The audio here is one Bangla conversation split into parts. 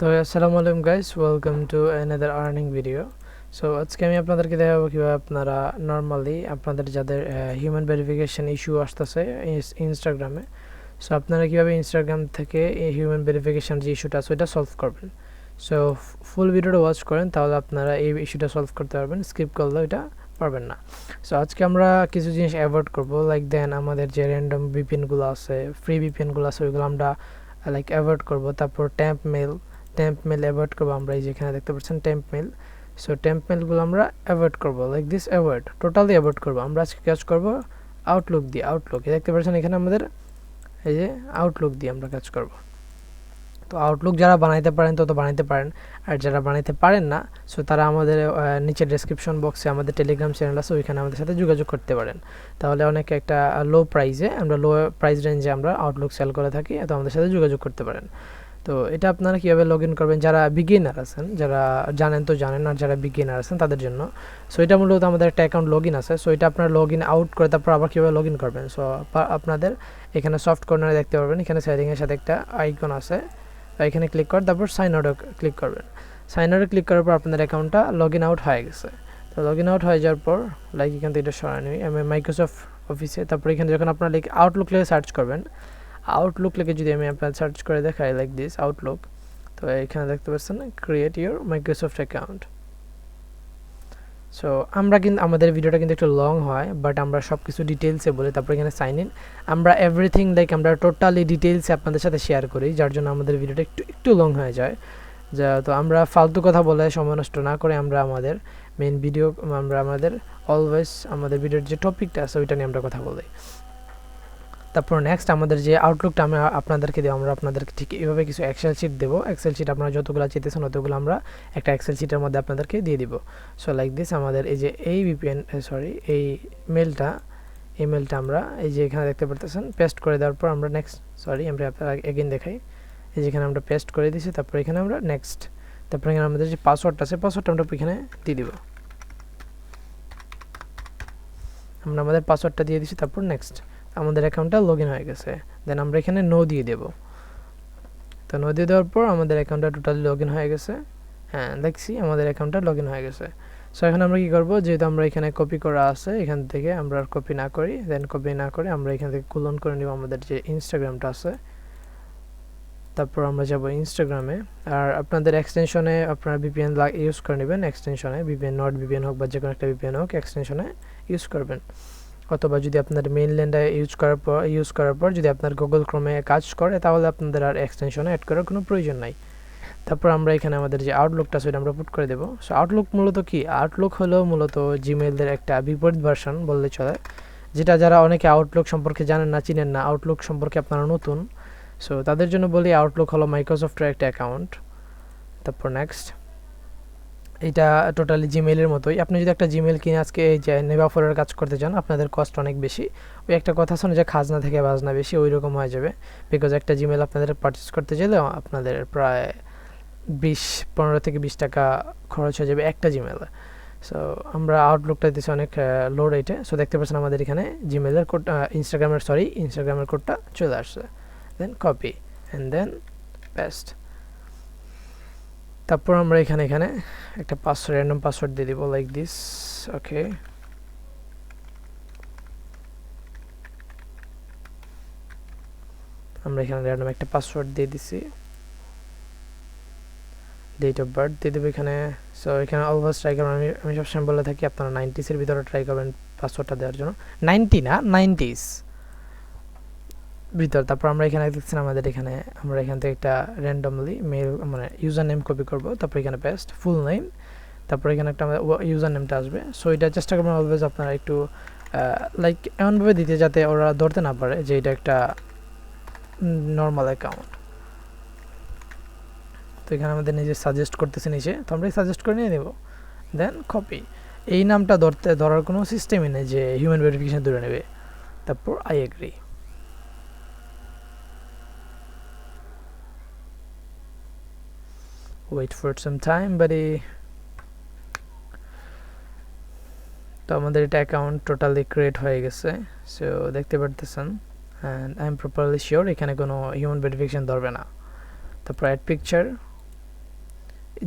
তো, আসসালামু আলাইকুম guys welcome to another earning video so আজকে আমি আপনাদেরকে দেখাবো কীভাবে আপনারা নর্মালি আপনাদের যাদের হিউম্যান ভেরিফিকেশন ইস্যু আসতেছে ইনস্টাগ্রামে সো আপনারা কীভাবে ইনস্টাগ্রাম থেকে হিউম্যান ভেরিফিকেশন যে ইস্যুটা আছে ওইটা সলভ করবেন। সো ফুল ভিডিওটা ওয়াচ করেন, তাহলে আপনারা এই ইস্যুটা সলভ করতে পারবেন স্কিপ করলে ওইটা পারবেন না। সো আজকে আমরা কিছু জিনিস অ্যাভয়েড করব লাইক দেন আমাদের যে র্যান্ডম বিপিএনগুলো আছে ফ্রি বিপিএনগুলো আছে, ওইগুলো আমরা লাইক অ্যাভয়েড করব। তারপর temp mail temp mail avoid করব আমরা এই যেখানে দেখতে পাচ্ছেন ট্যাম্প মেল সো ট্যাম্প মেলগুলো আমরা অ্যাভয়েড করব like this avoid totally avoid করব। আমরা আজকে কাজ করব আউটলুক দিয়ে আউটলুক দেখতে পাচ্ছেন এখানে আমাদের এই যে আউটলুক দিয়ে আমরা কাজ করব। তো আউটলুক যারা বানাইতে পারেন তত বানাইতে পারেন, আর যারা বানাইতে পারেন না সো তারা আমাদের নিচে ডেসক্রিপশন বক্সে আমাদের টেলিগ্রাম চ্যানেল আছে, ওইখানে আমাদের সাথে যোগাযোগ করতে পারেন। তাহলে অনেক একটা লো প্রাইসে আমরা লো প্রাইস রেঞ্জে আমরা আউটলুক সেল করে থাকি, তো আমাদের সাথে যোগাযোগ করতে পারেন। তো এটা আপনারা কীভাবে লগ ইন করবেন? যারা বিগিনার আছেন, যারা জানেন তো জানেন, আর যারা বিগিনার আছেন তাদের জন্য। সো এটা মূলত আমাদের একটা অ্যাকাউন্ট লগ ইন আছে। সো এটা আপনারা লগ ইন আউট করে তারপর আবার কীভাবে লগ ইন করবেন সো আপনাদের এখানে সফট কর্নারে দেখতে পারবেন। এখানে সেটিংয়ের সাথে একটা আইকন আছে। এখানে ক্লিক করে তারপর সাইন আউটে ক্লিক করবেন। সাইন আউটে ক্লিক করার পর আপনাদের অ্যাকাউন্টটা লগ ইন আউট হয়ে গেছে। তো লগ ইন আউট হয়ে যাওয়ার পর লাইক এখান থেকে এটা সরাই নিই। আমি মাইক্রোসফট অফিসে তারপর এখানে যখন আপনারা লাইক আউটলুক লিখে সার্চ করবেন আউটলুক লিখে যদি আমি আপনার সার্চ করে দেখাই লাইক দিস আউটলুক তো এখানে দেখতে পাচ্ছেন create your Microsoft account so আমরা কিন্তু আমাদের ভিডিওটা কিন্তু একটু লং হয় বাট আমরা সব কিছু ডিটেলসে বলি তারপর এখানে সাইন ইন আমরা এভরিথিং লাইক আমরা টোটালি ডিটেলসে আপনাদের সাথে শেয়ার করি, যার জন্য আমাদের ভিডিওটা একটু একটু লং হয়ে যায়। যা, তো আমরা ফালতু কথা বলে সময় নষ্ট না করে আমরা আমাদের মেন ভিডিও আমরা আমাদের অলওয়েজ আমাদের ভিডিওর যে টপিকটা আছে, ওইটা নিয়ে আমরা কথা বলি। তারপর নেক্সট আমাদের যে আউটলুকটা আমি আপনাদেরকে দেবো, আমরা আপনাদেরকে ঠিক এইভাবে কিছু এক্সেল শিট দেবো। এক্সেল শিট আপনারা যতগুলো চেতেছেন অতগুলো আমরা একটা এক্সেল শিটের মধ্যে আপনাদেরকে দিয়ে দিব। সো লাইক দিস আমাদের এই যে এই ভিপিএন সরি এই মেলটা এই মেলটা আমরা এই যে এখানে দেখতে পারতেছেন পেস্ট করে দেওয়ার পর আমরা নেক্সট সরি আমরা আপনারা এগেন দেখাই। এই যেখানে আমরা পেস্ট করে দিয়েছি তারপর এখানে আমরা নেক্সট তারপর এখানে আমাদের যে পাসওয়ার্ডটা আছে পাসওয়ার্ডটা আমরা এখানে দিয়ে দিব। আমরা আমাদের পাসওয়ার্ডটা দিয়ে দিচ্ছি তারপর নেক্সট আমাদের অ্যাকাউন্টটা লগ হয়ে গেছে। দেন আমরা এখানে নো দিয়ে দেব। তো নো দিয়ে দেওয়ার পর আমাদের অ্যাকাউন্টটা টোটালি লগ হয়ে গেছে। হ্যাঁ দেখছি আমাদের অ্যাকাউন্টটা লগ হয়ে গেছে। সো এখন আমরা কী করব? যেহেতু আমরা এখানে কপি করা আছে, এখান থেকে আমরা আর কপি না করি দেন কপি না করে আমরা এখান থেকে কুলন করে নিব আমাদের যে ইনস্টাগ্রামটা আছে। তারপর আমরা যাব ইনস্টাগ্রামে আর আপনাদের এক্সটেনশনে আপনারা ভিপিএন ইউজ করে নেবেন। এক্সটেনশনে ভিপিএন নট ভিপিএন হোক বা যে কোনো একটা ভিপিএন হোক এক্সটেনশনে ইউজ করবেন। অথবা যদি আপনার মেইনল্যান্ডে ইউজ করার পর ইউজ করার পর যদি আপনার গুগল ক্রমে কাজ করে, তাহলে আপনাদের আর এক্সটেনশনে অ্যাড করার কোনো প্রয়োজন নাই। তারপর আমরা এখানে আমাদের যে আউটলুকটা সেটা আমরা পুট করে দেবো। সো আউটলুক মূলত কি? আউটলুক হলো মূলত জিমেলদের একটা বিপরীত ভার্সন বললে চলে, যেটা যারা অনেকে আউটলুক সম্পর্কে জানেন না, চিনেন না আউটলুক সম্পর্কে আপনারা নতুন। সো তাদের জন্য বলি আউটলুক হলো মাইক্রোসফটের একটা অ্যাকাউন্ট তারপর নেক্সট এটা টোটালি জিমেলের মতোই। আপনি যদি একটা জিমেল কিনে আজকে এই যে নেভাফোরের কাজ করতে চান, আপনাদের কস্ট অনেক বেশি। ওই একটা কথা শোনে যে খাজনা থেকে বাজনা বেশি ওই রকম হয়ে যাবে। বিকজ একটা জিমেল আপনাদের পারচেস করতে চাইলে আপনাদের প্রায় বিশ, পনেরো থেকে বিশ টাকা খরচ হয়ে যাবে একটা জিমেলে সো আমরা আউটলুকটা দিচ্ছি অনেক লো রেটে সো দেখতে পাচ্ছেন আমাদের এখানে জিমেলের কোড ইনস্টাগ্রামের সরি ইনস্টাগ্রামের কোডটা চলে আসছে। Then copy and then paste তারপর আমরা এখানে এখানে একটা পাসওয়ার্ড র্যান্ডম পাসওয়ার্ড দিয়ে দিব লাইক দিস ওকে আমরা এখানে র্যান্ডম একটা পাসওয়ার্ড দিয়ে দিছি। ডেট অফ বার্থ দিয়ে দেবো এখানে। সো এখানে অলভাস ট্রাই করবেন। আমি আমি সবসময় বলে থাকি আপনারা নাইনটিসের ভিতরে ট্রাই করবেন পাসওয়ার্ডটা দেওয়ার জন্য। নাইনটি না? নাইনটিস ভিতর, তারপর আমরা এখানে দেখছেন আমাদের এখানে, আমরা এখান থেকে একটা র্যান্ডমলি মেল মানে ইউজার নেম কপি করব, তারপর এখানে পেস্ট ফুল নেম তারপর এখানে একটা আমাদের ইউজার নেমটা আসবে। সো এটা চেষ্টা করবেন অলওয়েজ আপনারা একটু লাইক এমনভাবে দিতে যাতে ওরা ধরতে না পারে যে এটা একটা নর্মাল অ্যাকাউন্ট তো এখানে আমাদের নিজে সাজেস্ট করতেছে নিচে, তো আমরা সাজেস্ট করে নিয়ে নেব। দেন কপি এই নামটা ধরতে, ধরার কোনো সিস্টেমই নেই যে হিউম্যান ভেরিফিকেশন ধরে নেবে। তারপর I agree wait for some time buddy তো আমাদের এটা অ্যাকাউন্ট টোটালি ক্রিয়েট হয়ে গেছে সো দেখতে পারতেছেন and I am properly sure এখানে কোনো হিউম্যান ভেরিফিকেশন ধরবে না। তারপর অ্যাড পিকচার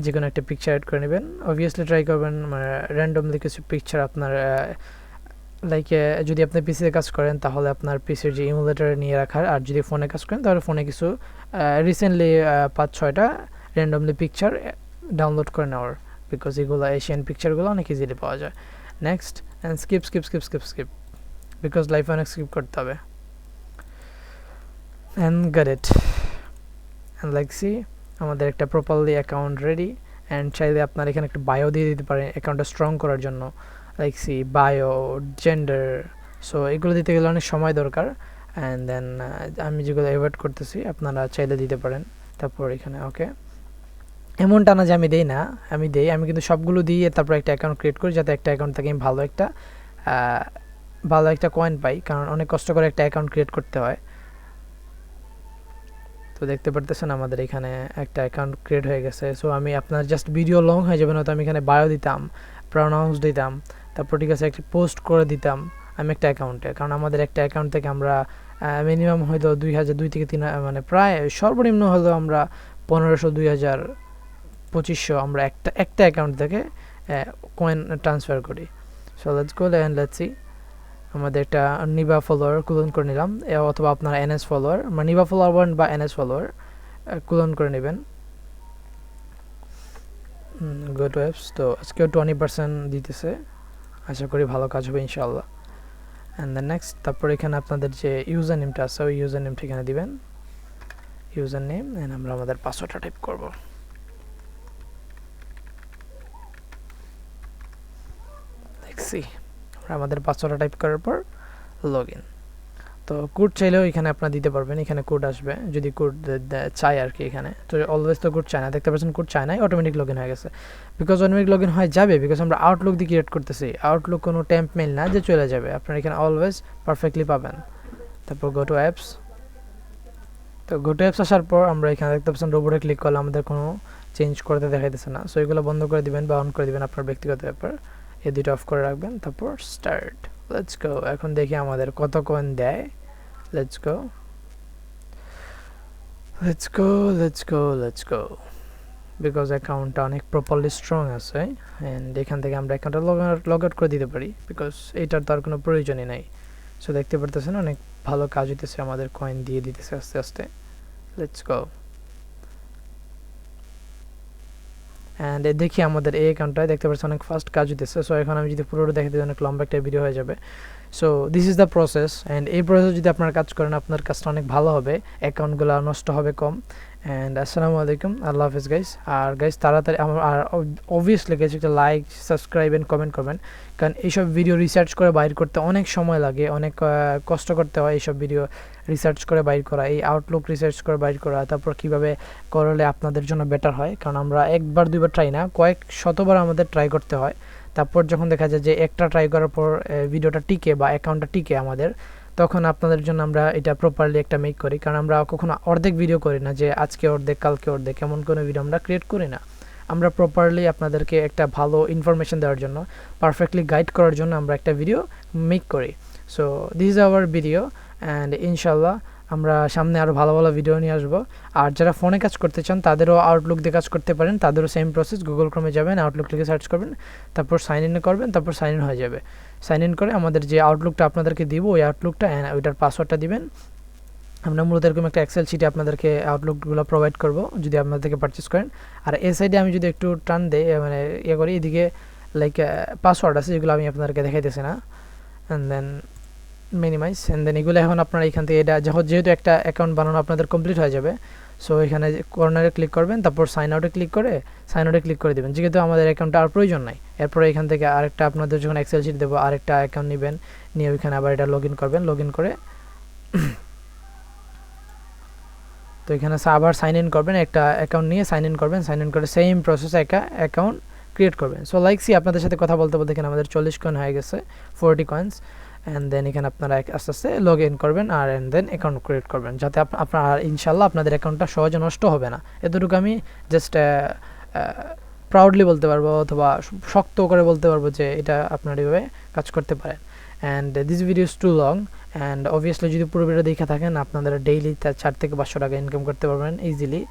যে কোনো একটা পিকচার অ্যাড করে নেবেন। অবভিয়াসলি ট্রাই করবেন মানে র্যান্ডমলি কিছু পিকচার আপনার লাইক যদি আপনি পিসিতে কাজ করেন, তাহলে আপনার পিসির যে ইমুলেটার নিয়ে রাখার, আর যদি ফোনে কাজ করেন, তাহলে ফোনে কিছু রিসেন্টলি পাঁচ ছয়টা র্যান্ডমলি পিকচার ডাউনলোড করে নেওয়ার বিকজ এগুলো এশিয়ান পিকচারগুলো অনেক ইজিলি পাওয়া যায়। Next and skip skip skip skip skip because লাইফে অনেক স্কিপ করতে হবে। And get it and like see আমাদের একটা প্রপারলি অ্যাকাউন্ট রেডি অ্যান্ড চাইলে আপনার এখানে একটা বায়ো দিয়ে দিতে পারেন অ্যাকাউন্টটা স্ট্রং করার জন্য। Like see bio gender so এগুলো দিতে গেলে অনেক সময় দরকার। অ্যান্ড দেন আমি যেগুলো অ্যাভয়েড করতেছি, আপনারা চাইলে দিতে পারেন। তারপর এখানে ওকে এমনটা না যে আমি দেই না, আমি দেই, আমি কিন্তু সবগুলো দিয়ে তারপর একটা অ্যাকাউন্ট ক্রিয়েট করি যাতে একটা অ্যাকাউন্ট থেকে আমি ভালো একটা ভালো একটা কয়েন পাই, কারণ অনেক কষ্ট করে একটা অ্যাকাউন্ট ক্রিয়েট করতে হয়। তো দেখতে পারতেছেন আমাদের এখানে একটা অ্যাকাউন্ট ক্রিয়েট হয়ে গেছে। সো আমি আপনার জাস্ট ভিডিও লং হয়ে যাবে না তো আমি এখানে বায়ো দিতাম প্রনাউন্স দিতাম, তারপর ঠিক আছে একটা পোস্ট করে দিতাম আমি একটা অ্যাকাউন্টে কারণ আমাদের একটা অ্যাকাউন্ট থেকে আমরা মিনিমাম হয়তো দুই হাজার, দুই থেকে তিন মানে প্রায় সর্বনিম্ন হলো আমরা পনেরোশো, দুই হাজার পঁচিশশো আমরা একটা একটা অ্যাকাউন্ট থেকে কয়েন ট্রান্সফার করি। So let's go and let's see আমাদের একটা নিবা ফলোয়ার কুলন করে নিলাম অথবা আপনার এনএস ফলোয়ার মানে নিবা ফলোয়ার বা এনএস ফলোয়ার কুলন করে নেবেন। গো টু অ্যাপস তো, আজকেও টোয়েন্টি পার্সেন্ট দিতেছে। আশা করি ভালো কাজ হবে ইনশাল্লাহ অ্যান্ড দেন নেক্সট তারপর এখানে আপনাদের যে ইউজার নেমটা আছে, ওই ইউজার নেমটা এখানে দিবেন। ইউজার নেম অ্যান্ড আমরা আমাদের পাসওয়ার্ডটা টাইপ করব। দেখছি। আমরা আমাদের পাসওয়ার্ডটা টাইপ করার পর লগ ইন তো কোড চাইলেও এখানে আপনার দিতে পারবেন, এখানে কোড আসবে। যদি কোড চাই আর কি এখানে। তো অলওয়েজ তো কোড চায় না। দেখতে পাচ্ছেন কোড চায় নাই অটোমেটিক লগ ইন হয়ে গেছে। বিকজ অটোমেটিক লগ ইন হয়ে যাবে বিকজ আমরা আউটলুক দিয়ে ক্রিয়েট করতেছি। আউটলুক কোনো টেম্প মেল না যে চলে যাবে। আপনার এখানে অলওয়েজ পারফেক্টলি পাবেন। তারপর গো টু অ্যাপস তো গো টু অ্যাপস আসার পর আমরা এখানে দেখতে পাচ্ছেন রোবটে ক্লিক করলে আমাদের কোনো চেঞ্জ করতে দেখাইতেছে না। সো এগুলো বন্ধ করে দিবেন বা অন করে দিবেন আপনার ব্যক্তিগত ব্যাপার। এই দুটো অফ করে রাখবেন, তারপর স্টার্ট লেটস গো এখন দেখি আমাদের কত কয়েন দেয়। Let's go let's go let's go let's go because অ্যাকাউন্টটা অনেক প্রপারলি স্ট্রং আছে অ্যান্ড এখান থেকে আমরা অ্যাকাউন্টটা লগ আউট করে দিতে পারি বিকজ এইটার তো আর কোনো প্রয়োজনই নাই। সো দেখতে পারতেছেন, অনেক ভালো কাজ হইতেছে, আমাদের কয়েন দিয়ে দিতেছে আস্তে আস্তে। লেটস গো অ্যান্ড দেখি আমাদের এই অ্যাকাউন্টটায় দেখতে পাচ্ছি অনেক ফাস্ট কাজ হতেছে সো এখন আমি যদি পুরোটা দেখাতে অনেক লম্বা একটা ভিডিও হয়ে যাবে। So this is the process and এই প্রসেস যদি আপনার কাজ করেন, আপনার কাজটা অনেক ভালো হবে। অ্যাকাউন্টগুলো নষ্ট হবে কম। অ্যান্ড আসসালামু আলাইকুম আল্লাহ হাফিজ গাইস আর গাইস তাড়াতাড়ি আমার আর অবভিয়াসলি গাইস একটা লাইক সাবস্ক্রাইব অ্যান্ড কমেন্ট করবেন। কারণ এইসব ভিডিও রিসার্চ করে বাইর করতে অনেক সময় লাগে, অনেক কষ্ট করতে হয় এইসব ভিডিও রিসার্চ করে বাইর করা, এই আউটলুক রিসার্চ করে বাইর করা, তারপর কীভাবে করলে আপনাদের জন্য বেটার হয়। কারণ আমরা একবার, দুইবার ট্রাই না, কয়েক শতবার আমাদের ট্রাই করতে হয়। তারপর যখন দেখা যায় যে একটা ট্রাই করার পর ভিডিওটা টিকে বা অ্যাকাউন্টটা টিকে আমাদের তখন আপনাদের জন্য আমরা এটা প্রপারলি একটা মেক করি। কারণ আমরা কখনো অর্ধেক ভিডিও করি না যে আজকে অর্ধেক, কালকে অর্ধেক, এমন কোনো ভিডিও আমরা ক্রিয়েট করি না। আমরা প্রপারলি আপনাদেরকে একটা ভালো ইনফরমেশন দেওয়ার জন্য পারফেক্টলি গাইড করার জন্য আমরা একটা ভিডিও মেক করি। So this is our video and ইনশাল্লাহ আমরা সামনে আরও ভালো ভালো ভিডিও নিয়ে আসব। আর যারা ফোনে কাজ করতে চান, তাদেরও আউটলুক দিয়ে কাজ করতে পারেন। তাদেরও সেম প্রসেস গুগল ক্রমে যাবেন আউটলুক লিখে সার্চ করবেন, তারপর সাইন ইন করবেন, তারপর সাইন ইন হয়ে যাবে। সাইন ইন করে আমাদের যে আউটলুকটা আপনাদেরকে দিব, ওই আউটলুকটা ওইটার পাসওয়ার্ডটা দিবেন। আমরা মূলত এরকম একটা এক্সেল শিটে আপনাদেরকে আউটলুকগুলো প্রোভাইড করব, যদি আপনাদেরকে পারচেস করেন। আর এই সাইডে আমি যদি একটু টান দেই মানে ইয়ে করি, এদিকে লাইক পাসওয়ার্ড আছে, যেগুলো আমি আপনাদেরকে দেখাইতেছি না। And then minimise and then এগুলো এখন আপনারা এখান থেকে এটা যখন যেহেতু একটা অ্যাকাউন্ট বানানো আপনাদের কমপ্লিট হয়ে যাবে সো এখানে কর্নারে ক্লিক করবেন, তারপর সাইন আউটে ক্লিক করে সাইন আউটে ক্লিক করে দেবেন। যেহেতু আমাদের অ্যাকাউন্টটা আর প্রয়োজন নাই, এরপরে এখান থেকে আরেকটা আপনাদের যখন এক্সেল শিট দেবো, আরেকটা অ্যাকাউন্ট নেবেন, নিয়ে ওইখানে আবার এটা লগ করবেন লগ করে তো এখানে আবার সাইন ইন করবেন, একটা অ্যাকাউন্ট নিয়ে সাইন ইন করবেন সাইন ইন করে সেম প্রসেসে একটা অ্যাকাউন্ট ক্রিয়েট করবেন। সো লাইক সি আপনাদের সাথে কথা বলতে বলতে এখানে আমাদের চল্লিশ কয়েন হয়ে গেছে ফোরটি কয়েন্স অ্যান্ড দেন এখানে আপনারা আস্তে আস্তে লগ ইন করবেন আর অ্যান্ড দেন অ্যাকাউন্ট ক্রিয়েট করবেন। যাতে আপনার ইনশাল্লাহ আপনাদের অ্যাকাউন্টটা সহজে নষ্ট হবে না। এতটুকু আমি জাস্ট প্রাউডলি বলতে পারব অথবা শক্ত করে বলতে পারব যে এটা আপনার এইভাবে কাজ করতে পারেন। And this video is too long and obviously যদি পুরো ভিডিও দেখে থাকেন, আপনাদের ডেইলি চার থেকে পাঁচশো টাকা ইনকাম করতে পারবেন ইজিলি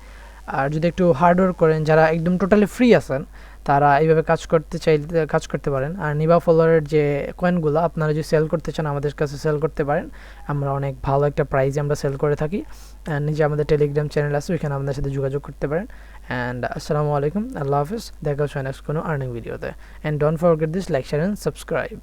আর যদি একটু হার্ডওয়ার্ক করেন, যারা একদম টোটালি ফ্রি আছেন তারা এইভাবে কাজ করতে চাইলে, কাজ করতে পারেন। আর নিবা ফলোয়ারের যে কয়েনগুলো আপনারা যদি সেল করতে চান, আমাদের কাছে সেল করতে পারেন। আমরা অনেক ভালো একটা প্রাইজে আমরা সেল করে থাকি। অ্যান্ড নিজে আমাদের টেলিগ্রাম চ্যানেল আছে, ওইখানে আমাদের সাথে যোগাযোগ করতে পারেন। অ্যান্ড আসসালামু আলাইকুম, আল্লাহ হাফিজ। দেখা হচ্ছে নেক্সট কোনো আর্নিং ভিডিওতে and don't forget this like share and subscribe